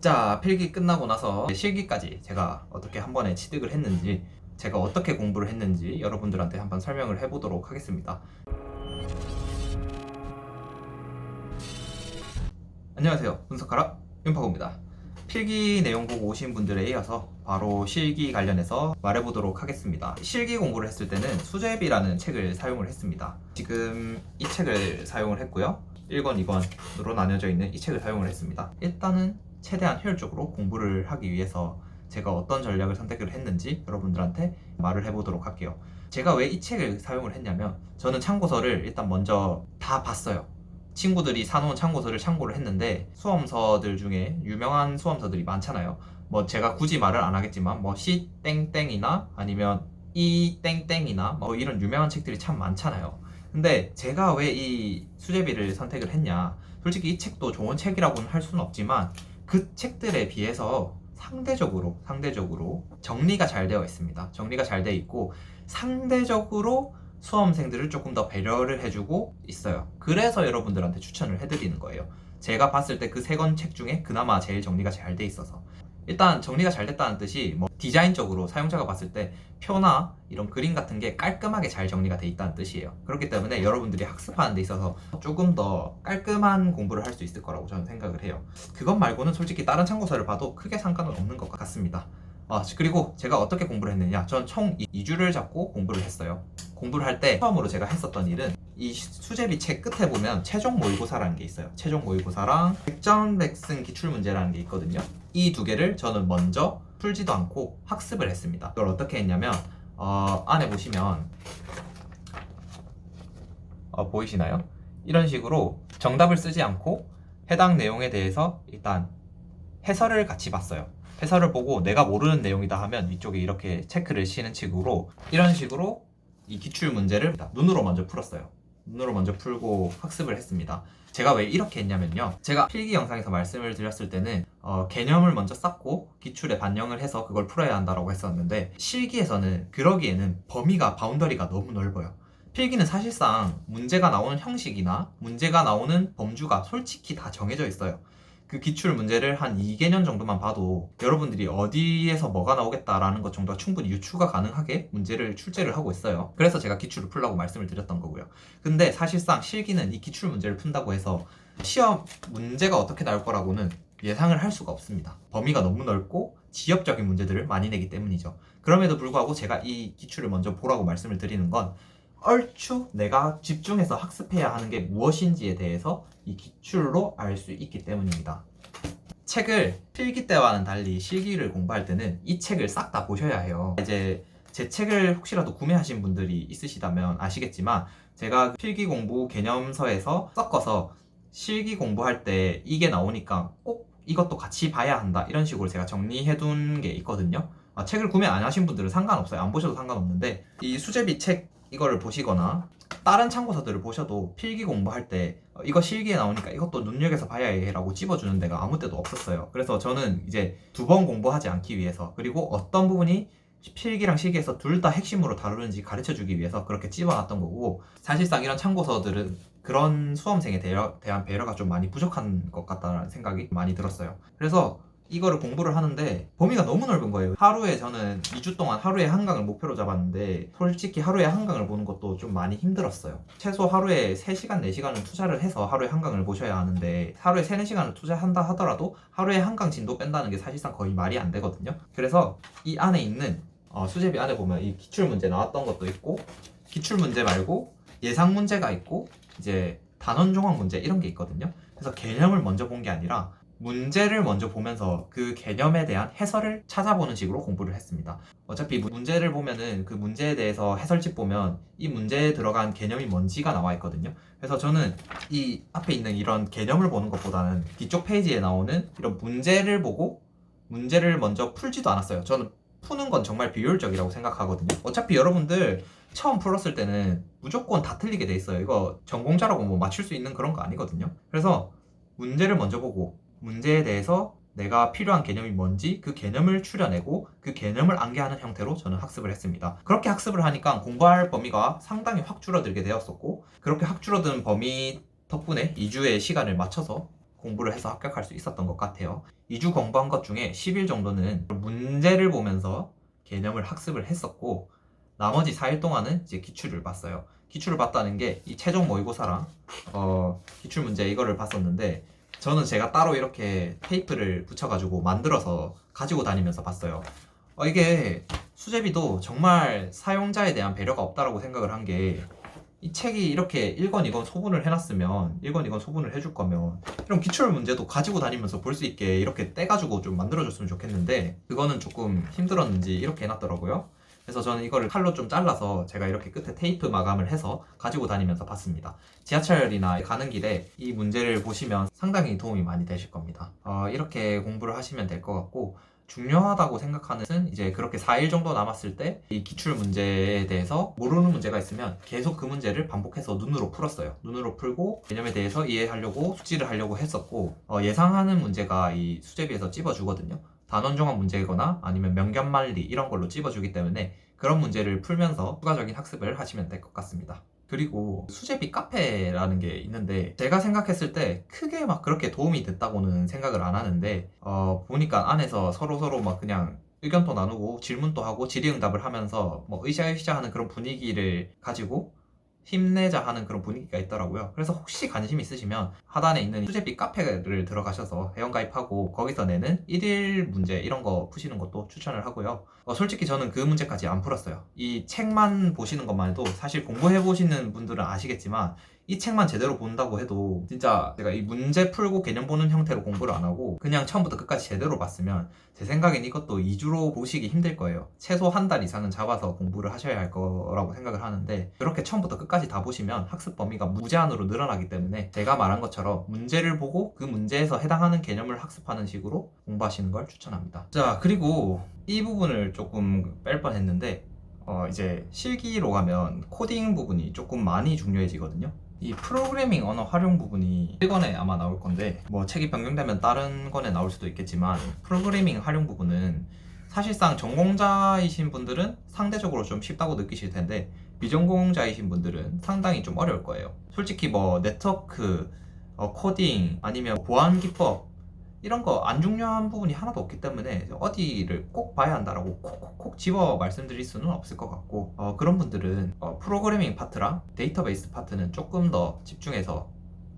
자, 필기 끝나고 나서 실기까지 제가 어떻게 한 번에 취득을 했는지, 제가 어떻게 공부를 했는지 여러분들한테 한번 설명을 해보도록 하겠습니다. 안녕하세요. 분석하라 윤파고입니다. 필기 내용 보고 오신 분들에 이어서 바로 실기 관련해서 말해보도록 하겠습니다. 실기 공부를 했을 때는 수제비라는 책을 사용을 했습니다. 지금 이 책을 사용을 했고요. 1권, 2권으로 나뉘어져 있는 이 책을 사용을 했습니다. 일단은 최대한 효율적으로 공부를 하기 위해서 제가 어떤 전략을 선택을 했는지 여러분들한테 말을 해보도록 할게요. 제가 왜 이 책을 사용을 했냐면 저는 참고서를 일단 먼저 다 봤어요. 친구들이 사놓은 참고서를 참고를 했는데 수험서들 중에 유명한 수험서들이 많잖아요. 뭐 제가 굳이 말을 안 하겠지만 뭐 시 땡땡이나 아니면 이 땡땡이나 뭐 이런 유명한 책들이 참 많잖아요. 근데 제가 왜 이 수제비를 선택을 했냐? 솔직히 이 책도 좋은 책이라고는 할 수는 없지만 그 책들에 비해서 상대적으로 상대적으로 정리가 잘 되어 있습니다. 정리가 잘 되어 있고 상대적으로 수험생들을 조금 더 배려를 해주고 있어요. 그래서 여러분들한테 추천을 해드리는 거예요. 제가 봤을 때 그 세 권 책 중에 그나마 제일 정리가 잘 돼 있어서 일단 정리가 잘 됐다는 뜻이 뭐 디자인적으로 사용자가 봤을 때 표나 이런 그림 같은 게 깔끔하게 잘 정리가 돼 있다는 뜻이에요. 그렇기 때문에 여러분들이 학습하는 데 있어서 조금 더 깔끔한 공부를 할 수 있을 거라고 저는 생각을 해요. 그것 말고는 솔직히 다른 참고서를 봐도 크게 상관은 없는 것 같습니다. 아, 그리고 제가 어떻게 공부를 했느냐? 전 총 2주를 잡고 공부를 했어요. 공부를 할 때 처음으로 제가 했었던 일은 이 수제비 책 끝에 보면 최종 모의고사라는 게 있어요. 최종 모의고사랑 백전 백승 기출 문제라는 게 있거든요. 이 두 개를 저는 먼저 풀지도 않고 학습을 했습니다. 이걸 어떻게 했냐면 어, 안에 보시면 어, 보이시나요? 이런 식으로 정답을 쓰지 않고 해당 내용에 대해서 일단 해설을 같이 봤어요. 해설을 보고 내가 모르는 내용이다 하면 위쪽에 이렇게 체크를 치는 식으로 이런 식으로 이 기출 문제를 눈으로 먼저 풀었어요. 눈으로 먼저 풀고 학습을 했습니다. 제가 왜 이렇게 했냐면요. 제가 필기 영상에서 말씀을 드렸을 때는 어, 개념을 먼저 쌓고 기출에 반영을 해서 그걸 풀어야 한다고 했었는데 실기에서는 그러기에는 범위가 바운더리가 너무 넓어요. 필기는 사실상 문제가 나오는 형식이나 문제가 나오는 범주가 솔직히 다 정해져 있어요. 그 기출 문제를 한 2개년 정도만 봐도 여러분들이 어디에서 뭐가 나오겠다라는 것 정도가 충분히 유추가 가능하게 문제를 출제를 하고 있어요. 그래서 제가 기출을 풀라고 말씀을 드렸던 거고요. 근데 사실상 실기는 이 기출 문제를 푼다고 해서 시험 문제가 어떻게 나올 거라고는 예상을 할 수가 없습니다. 범위가 너무 넓고 지엽적인 문제들을 많이 내기 때문이죠. 그럼에도 불구하고 제가 이 기출을 먼저 보라고 말씀을 드리는 건 얼추 내가 집중해서 학습해야 하는 게 무엇인지에 대해서 이 기출로 알 수 있기 때문입니다. 책을 필기 때와는 달리 실기를 공부할 때는 이 책을 싹 다 보셔야 해요. 이제 제 책을 혹시라도 구매하신 분들이 있으시다면 아시겠지만 제가 필기 공부 개념서에서 섞어서 실기 공부할 때 이게 나오니까 꼭 이것도 같이 봐야 한다 이런 식으로 제가 정리해 둔 게 있거든요. 아, 책을 구매 안 하신 분들은 상관없어요. 안 보셔도 상관없는데 이 수제비 책 이거를 보시거나 다른 참고서들을 보셔도 필기 공부할 때 어, 이거 실기에 나오니까 이것도 눈여겨서 봐야 해라고 찝어주는 데가 아무 때도 없었어요. 그래서 저는 이제 두 번 공부하지 않기 위해서 그리고 어떤 부분이 필기랑 실기에서 둘 다 핵심으로 다루는지 가르쳐 주기 위해서 그렇게 찝어놨던 거고 사실상 이런 참고서들은 그런 수험생에 대한 배려가 좀 많이 부족한 것 같다는 생각이 많이 들었어요. 그래서 이거를 공부를 하는데 범위가 너무 넓은 거예요. 하루에 저는 2주 동안 하루에 한 강을 목표로 잡았는데 솔직히 하루에 한 강을 보는 것도 좀 많이 힘들었어요. 최소 하루에 3시간, 4시간은 투자를 해서 하루에 한 강을 보셔야 하는데 하루에 3, 4시간을 투자한다 하더라도 하루에 한강 진도 뺀다는 게 사실상 거의 말이 안 되거든요. 그래서 이 안에 있는 어, 수제비 안에 보면 이 기출 문제 나왔던 것도 있고 기출 문제 말고 예상 문제가 있고 이제 단원 종합 문제 이런 게 있거든요. 그래서 개념을 먼저 본 게 아니라 문제를 먼저 보면서 그 개념에 대한 해설을 찾아보는 식으로 공부를 했습니다. 어차피 문제를 보면은 그 문제에 대해서 해설집 보면 이 문제에 들어간 개념이 뭔지가 나와 있거든요. 그래서 저는 이 앞에 있는 이런 개념을 보는 것보다는 뒤쪽 페이지에 나오는 이런 문제를 보고 문제를 먼저 풀지도 않았어요. 저는 푸는 건 정말 비효율적이라고 생각하거든요. 어차피 여러분들 처음 풀었을 때는 무조건 다 틀리게 돼 있어요. 이거 전공자라고 뭐 맞출 수 있는 그런 거 아니거든요. 그래서 문제를 먼저 보고 문제에 대해서 내가 필요한 개념이 뭔지 그 개념을 추려내고 그 개념을 암기하는 형태로 저는 학습을 했습니다. 그렇게 학습을 하니까 공부할 범위가 상당히 확 줄어들게 되었었고 그렇게 확 줄어든 범위 덕분에 2주의 시간을 맞춰서 공부를 해서 합격할 수 있었던 것 같아요. 2주 공부한 것 중에 10일 정도는 문제를 보면서 개념을 학습을 했었고 나머지 4일 동안은 이제 기출을 봤어요. 기출을 봤다는 게 이 최종 모의고사랑 어, 기출 문제 이거를 봤었는데 저는 제가 따로 이렇게 테이프를 붙여가지고 만들어서 가지고 다니면서 봤어요. 어, 이게 수제비도 정말 사용자에 대한 배려가 없다라고 생각을 한 게 이 책이 이렇게 1권 2권 소분을 해놨으면 1권 2권 소분을 해줄 거면 이런 기출 문제도 가지고 다니면서 볼 수 있게 이렇게 떼가지고 좀 만들어줬으면 좋겠는데 그거는 조금 힘들었는지 이렇게 해놨더라고요. 그래서 저는 이거를 칼로 좀 잘라서 제가 이렇게 끝에 테이프 마감을 해서 가지고 다니면서 봤습니다. 지하철이나 가는 길에 이 문제를 보시면 상당히 도움이 많이 되실 겁니다. 어, 이렇게 공부를 하시면 될 것 같고 중요하다고 생각하는 것은 이제 그렇게 4일 정도 남았을 때 이 기출 문제에 대해서 모르는 문제가 있으면 계속 그 문제를 반복해서 눈으로 풀었어요. 눈으로 풀고 개념에 대해서 이해하려고 숙지를 하려고 했었고 어, 예상하는 문제가 이 수제비에서 찝어주거든요. 단원 종합 문제거나 아니면 명견말리 이런 걸로 찝어주기 때문에 그런 문제를 풀면서 추가적인 학습을 하시면 될 것 같습니다. 그리고 수제비 카페라는 게 있는데 제가 생각했을 때 크게 막 그렇게 도움이 됐다고는 생각을 안 하는데 어 보니까 안에서 서로 서로 막 그냥 의견도 나누고 질문도 하고 질의응답을 하면서 뭐 으쌰으쌰 하는 그런 분위기를 가지고 힘내자 하는 그런 분위기가 있더라고요. 그래서 혹시 관심 있으시면 하단에 있는 수제비 카페를 들어가셔서 회원가입하고 거기서 내는 1일 문제 이런 거 푸시는 것도 추천을 하고요. 어, 솔직히 저는 그 문제까지 안 풀었어요. 이 책만 보시는 것만 해도 사실 공부해 보시는 분들은 아시겠지만 이 책만 제대로 본다고 해도 진짜 제가 이 문제 풀고 개념 보는 형태로 공부를 안 하고 그냥 처음부터 끝까지 제대로 봤으면 제 생각엔 이것도 2주로 보시기 힘들 거예요. 최소 한 달 이상은 잡아서 공부를 하셔야 할 거라고 생각을 하는데 그렇게 처음부터 끝까지 다 보시면 학습 범위가 무제한으로 늘어나기 때문에 제가 말한 것처럼 문제를 보고 그 문제에서 해당하는 개념을 학습하는 식으로 공부하시는 걸 추천합니다. 자 그리고 이 부분을 조금 뺄 뻔했는데 어, 이제 실기로 가면 코딩 부분이 조금 많이 중요해지거든요. 이 프로그래밍 언어 활용 부분이 1권에 아마 나올 건데 뭐 책이 변경되면 다른 권에 나올 수도 있겠지만 프로그래밍 활용 부분은 사실상 전공자이신 분들은 상대적으로 좀 쉽다고 느끼실 텐데 비전공자이신 분들은 상당히 좀 어려울 거예요. 솔직히 뭐 네트워크, 어, 코딩 아니면 보안 기법 이런 거 안 중요한 부분이 하나도 없기 때문에 어디를 꼭 봐야 한다라고 콕콕콕 집어 말씀드릴 수는 없을 것 같고 어, 그런 분들은 어, 프로그래밍 파트랑 데이터베이스 파트는 조금 더 집중해서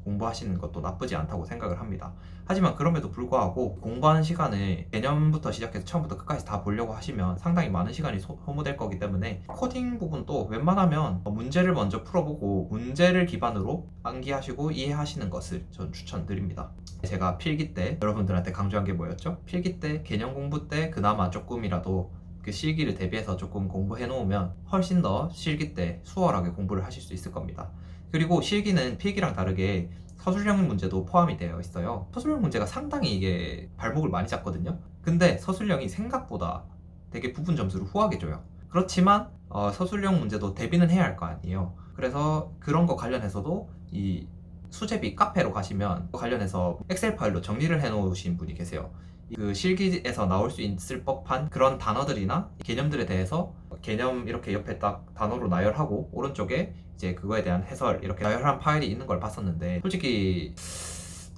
공부하시는 것도 나쁘지 않다고 생각을 합니다. 하지만 그럼에도 불구하고 공부하는 시간을 개념부터 시작해서 처음부터 끝까지 다 보려고 하시면 상당히 많은 시간이 소, 소모될 거기 때문에 코딩 부분도 웬만하면 문제를 먼저 풀어보고 문제를 기반으로 암기하시고 이해하시는 것을 전 추천드립니다. 제가 필기 때 여러분들한테 강조한 게 뭐였죠? 필기 때 개념 공부 때 그나마 조금이라도 그 실기를 대비해서 조금 공부해 놓으면 훨씬 더 실기 때 수월하게 공부를 하실 수 있을 겁니다. 그리고 실기는 필기랑 다르게 서술형 문제도 포함이 되어 있어요. 서술형 문제가 상당히 이게 발목을 많이 잡거든요. 근데 서술형이 생각보다 되게 부분 점수를 후하게 줘요. 그렇지만 어, 서술형 문제도 대비는 해야 할 거 아니에요. 그래서 그런 거 관련해서도 이 수제비 카페로 가시면 관련해서 엑셀 파일로 정리를 해 놓으신 분이 계세요. 그 실기에서 나올 수 있을 법한 그런 단어들이나 개념들에 대해서 개념 이렇게 옆에 딱 단어로 나열하고 오른쪽에 이제 그거에 대한 해설 이렇게 나열한 파일이 있는 걸 봤었는데 솔직히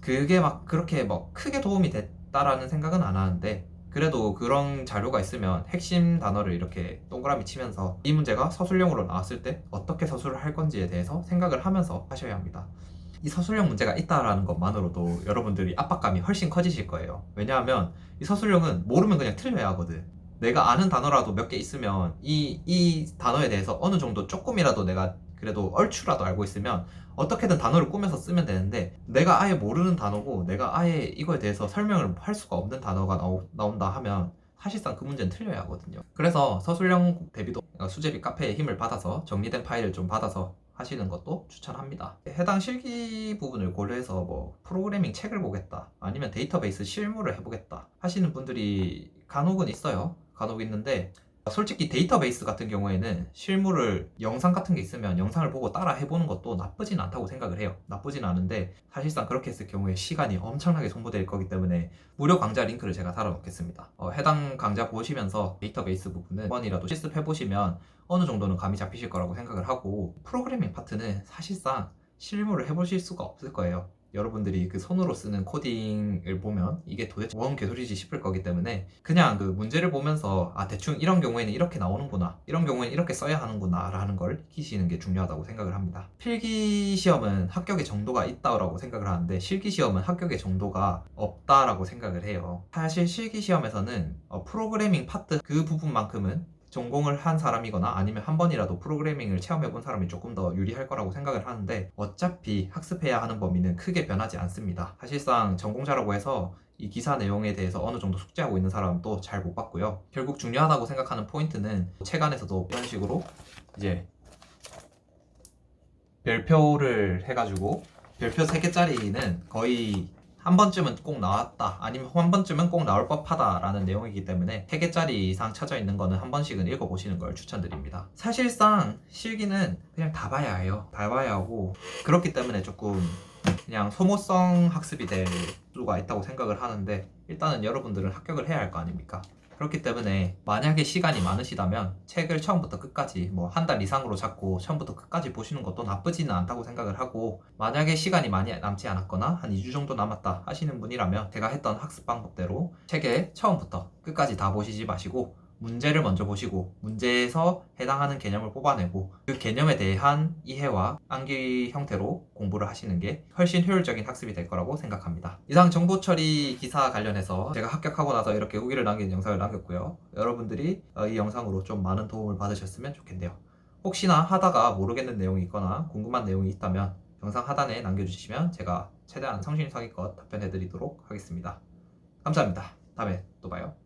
그게 막 그렇게 뭐 크게 도움이 됐다라는 생각은 안 하는데 그래도 그런 자료가 있으면 핵심 단어를 이렇게 동그라미 치면서 이 문제가 서술형으로 나왔을 때 어떻게 서술을 할 건지에 대해서 생각을 하면서 하셔야 합니다. 이 서술형 문제가 있다라는 것만으로도 여러분들이 압박감이 훨씬 커지실 거예요. 왜냐하면 이 서술형은 모르면 그냥 틀려야 하거든. 내가 아는 단어라도 몇 개 있으면 이, 이 단어에 대해서 어느 정도 조금이라도 내가 그래도 얼추라도 알고 있으면 어떻게든 단어를 꾸며서 쓰면 되는데 내가 아예 모르는 단어고 내가 아예 이거에 대해서 설명을 할 수가 없는 단어가 나오, 나온다 하면 사실상 그 문제는 틀려야 하거든요. 그래서 서술형 대비도 수제비 카페의 힘을 받아서 정리된 파일을 좀 받아서 하시는 것도 추천합니다. 해당 실기 부분을 고려해서 뭐 프로그래밍 책을 보겠다 아니면 데이터베이스 실무를 해보겠다 하시는 분들이 간혹은 있어요. 간혹 있는데 솔직히 데이터베이스 같은 경우에는 실무를 영상 같은 게 있으면 영상을 보고 따라 해보는 것도 나쁘진 않다고 생각을 해요. 나쁘진 않은데 사실상 그렇게 했을 경우에 시간이 엄청나게 소모될 거기 때문에 무료 강좌 링크를 제가 달아놓겠습니다. 어, 해당 강좌 보시면서 데이터베이스 부분은 한 번이라도 실습해보시면 어느 정도는 감이 잡히실 거라고 생각을 하고 프로그래밍 파트는 사실상 실무를 해보실 수가 없을 거예요. 여러분들이 그 손으로 쓰는 코딩을 보면 이게 도대체 뭔 개소리지 싶을 거기 때문에 그냥 그 문제를 보면서 아 대충 이런 경우에는 이렇게 나오는구나 이런 경우에는 이렇게 써야 하는구나 라는 걸 익히시는 게 중요하다고 생각을 합니다. 필기 시험은 합격의 정도가 있다고 생각을 하는데 실기 시험은 합격의 정도가 없다라고 생각을 해요. 사실 실기 시험에서는 어, 프로그래밍 파트 그 부분만큼은 전공을 한 사람이거나 아니면 한 번이라도 프로그래밍을 체험해 본 사람이 조금 더 유리할 거라고 생각을 하는데 어차피 학습해야 하는 범위는 크게 변하지 않습니다. 사실상 전공자라고 해서 이 기사 내용에 대해서 어느 정도 숙지하고 있는 사람도 잘 못 봤고요. 결국 중요하다고 생각하는 포인트는 책 안에서도 이런 식으로 이제 별표를 해가지고 별표 3개짜리는 거의 한 번쯤은 꼭 나왔다. 아니면 한 번쯤은 꼭 나올 법하다라는 내용이기 때문에 3개짜리 이상 쳐져 있는 거는 한 번씩은 읽어보시는 걸 추천드립니다. 사실상 실기는 그냥 다 봐야 해요. 다 봐야 하고 그렇기 때문에 조금 그냥 소모성 학습이 될 수가 있다고 생각을 하는데 일단은 여러분들은 합격을 해야 할 거 아닙니까 그렇기 때문에 만약에 시간이 많으시다면 책을 처음부터 끝까지 뭐 한 달 이상으로 잡고 처음부터 끝까지 보시는 것도 나쁘지는 않다고 생각을 하고 만약에 시간이 많이 남지 않았거나 한 2주 정도 남았다 하시는 분이라면 제가 했던 학습 방법대로 책에 처음부터 끝까지 다 보시지 마시고 문제를 먼저 보시고 문제에서 해당하는 개념을 뽑아내고 그 개념에 대한 이해와 암기 형태로 공부를 하시는 게 훨씬 효율적인 학습이 될 거라고 생각합니다. 이상 정보 처리 기사 관련해서 제가 합격하고 나서 이렇게 후기를 남긴 영상을 남겼고요. 여러분들이 어, 이 영상으로 좀 많은 도움을 받으셨으면 좋겠네요. 혹시나 하다가 모르겠는 내용이 있거나 궁금한 내용이 있다면 영상 하단에 남겨주시면 제가 최대한 성실성의껏 답변해드리도록 하겠습니다. 감사합니다. 다음에 또 봐요.